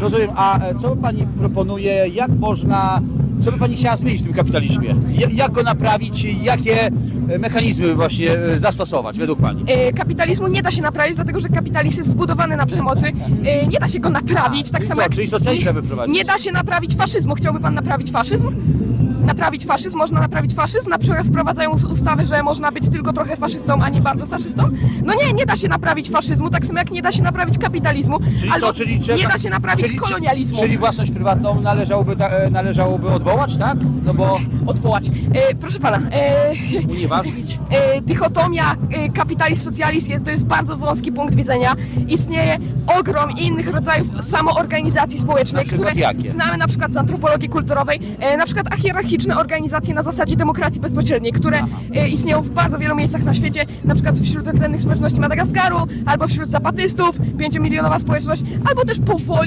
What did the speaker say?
Rozumiem, a e, co Pani proponuje, jak można, co by Pani chciała zmienić w tym kapitalizmie? Ja- Jak go naprawić, jakie e, mechanizmy właśnie e, zastosować według Pani? Kapitalizmu nie da się naprawić, dlatego że kapitalizm jest zbudowany na przemocy. Nie da się go naprawić, tak czyli samo co, jak czyli socjalizm nie, wyprowadzić? nie da się naprawić faszyzmu. Chciałby pan naprawić faszyzm? Naprawić faszyzm? Można naprawić faszyzm? Na przykład wprowadzają ustawy, że można być tylko trochę faszystą, a nie bardzo faszystą? No nie, nie da się naprawić faszyzmu, tak samo jak nie da się naprawić kapitalizmu, Czyli albo co, czyli nie da się naprawić czyli- kolonializmu. Czyli własność prywatną należałoby, ta, e, należałoby odwołać, tak? No bo Odwołać. E, proszę pana, e, unieważnić? e, dychotomia e, kapitalizm, socjalizm je- to jest bardzo wąski punkt widzenia. Istnieje ogrom innych rodzajów samoorganizacji przykład które jakie? znamy na przykład z antropologii kulturowej, e, na przykład hierarchiczne organizacje na zasadzie demokracji bezpośredniej, które e, istnieją w bardzo wielu miejscach na świecie, na przykład wśród rdzennych społeczności Madagaskaru, albo wśród zapatystów, pięciomilionowa społeczność, albo też powoli